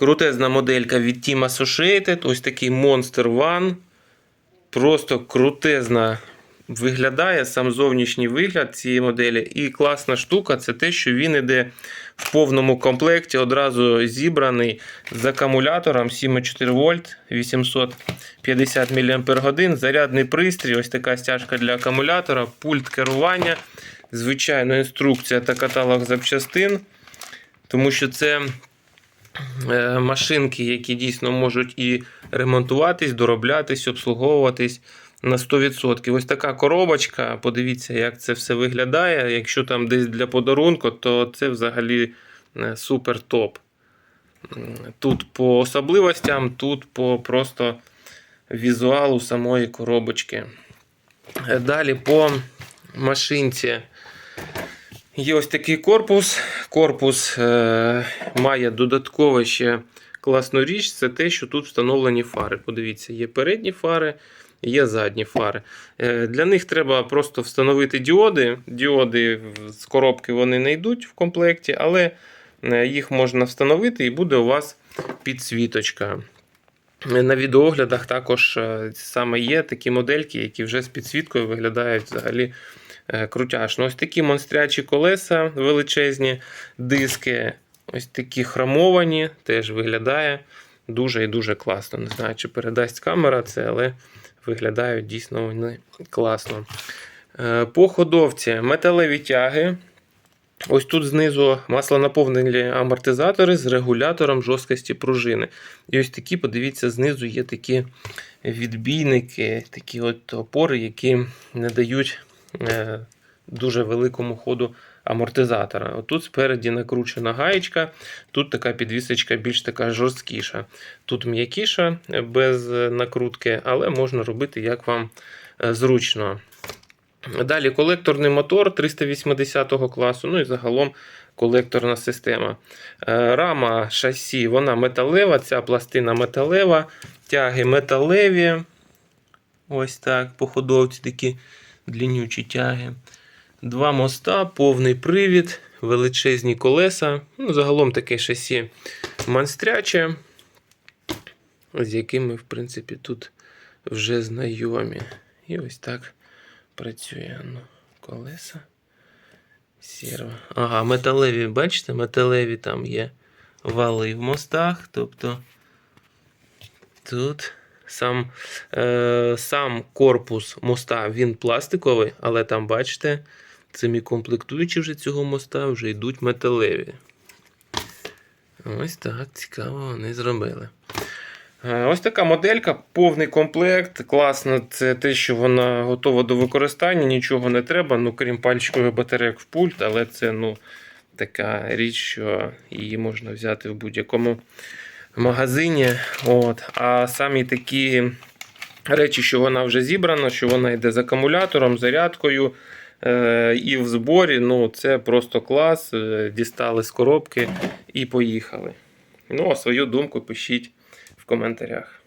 Крутезна моделька від Team Associated. Ось такий Monster One. Просто крутезна виглядає сам зовнішній вигляд цієї моделі. І класна штука це те, що він іде в повному комплекті, одразу зібраний з акумулятором 7,4 вольт 850 мАч. Зарядний пристрій, ось така стяжка для акумулятора, пульт керування, звичайно, інструкція та каталог запчастин. Тому що це машинки, які дійсно можуть і ремонтуватись, дороблятись, обслуговуватись на 100%. Ось така коробочка. Подивіться, як це все виглядає. Якщо там десь для подарунку, то це взагалі е, супер топ. Тут по особливостям, тут по просто візуалу самої коробочки. Е, Далі по машинці. Є ось такий корпус. Корпус е, має додатково ще класну річ. Це те, що тут встановлені фари. Подивіться, є передні фари, є задні фари. Е, для них треба просто встановити діоди. Діоди з коробки вони не йдуть в комплекті, але е, їх можна встановити і буде у вас підсвіточка. На відеоглядах також е, саме є такі модельки, які вже з підсвіткою виглядають взагалі крутяшно. Ось такі монстрячі колеса величезні, диски, ось такі хромовані, теж виглядає дуже і дуже класно. Не знаю, чи передасть камера це, але виглядають дійсно вони класно. Е, По ходовці металеві тяги. Ось тут знизу маслонаповнені амортизатори з регулятором жорсткості пружини. І ось такі, подивіться, знизу є такі відбійники, такі от опори, які не дають е, дуже великому ходу амортизатора. Отут спереді накручена гаєчка, тут така підвісочка більш така жорсткіша. Тут м'якіша е, без е, накрутки, але можна робити як вам е, зручно. Далі колекторний мотор 380 класу, ну і загалом колекторна система. Е, Рама шасі вона металева, ця пластина металева, тяги металеві. Ось так, по ходовці такі длиннючі тяги. Два моста, повний привід, величезні колеса. Ну, загалом таке шасі монстряче, з якими, в принципі, тут вже знайомі. І ось так працює. Ну, колеса. Серво. Ага, металеві, бачите, металеві там є вали в мостах. Тобто тут сам, е, сам корпус моста він пластиковий, але там, бачите, самі комплектуючі вже цього моста вже йдуть металеві. Ось так цікаво вони зробили. Е, Ось така моделька, повний комплект. Класно, це те, що вона готова до використання, нічого не треба, ну крім пальчикових батарейок в пульт, але це ну, така річ, що її можна взяти в будь-якому магазині. От. А самі такі речі, що вона вже зібрана, що вона йде з акумулятором, зарядкою. е, І в зборі, ну це просто клас. Е, Дістали з коробки і поїхали. Ну, а свою думку пишіть в коментарях.